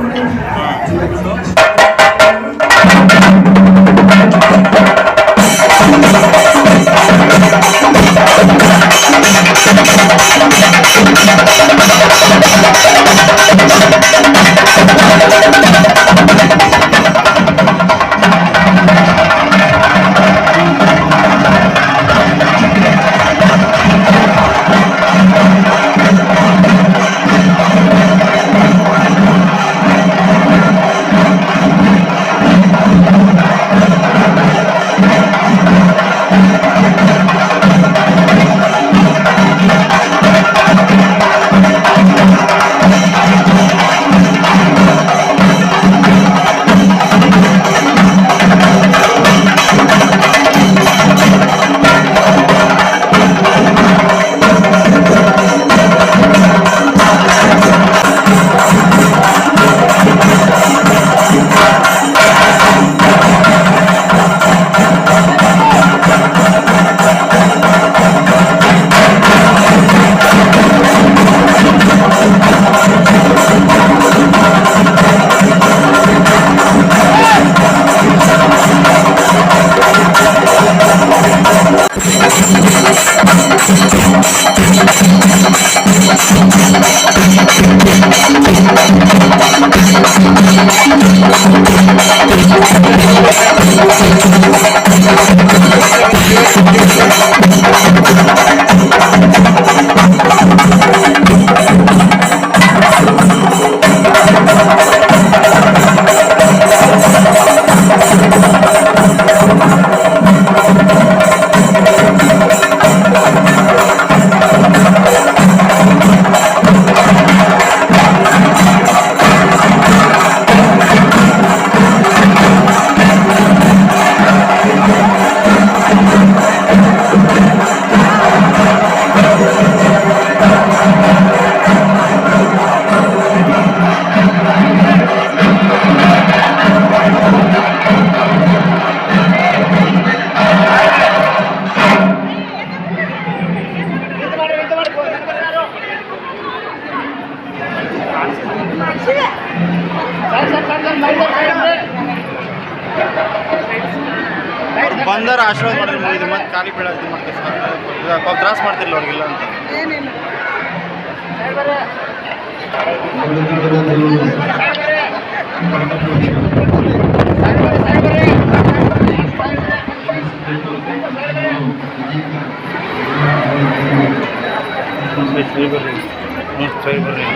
Nah, Thank ಬಂದರ ಆಶೀರ್ವಾದ ಮಾಡಿದ್ರೆ ಮುಗಿದು ಮತ್ತೆ ಖಾಲಿ ಬೀಳ ಇದು ಮಾಡ್ತೀವಿ ಸರ್. ಪಾಪ ತ್ರಾಸ ಮಾಡ್ತಿರ್ಲಿಲ್ಲ ಅವ್ರಿಗೆಲ್ಲ ಅಂತ. ಬರ್ರಿ ಬರ್ರಿ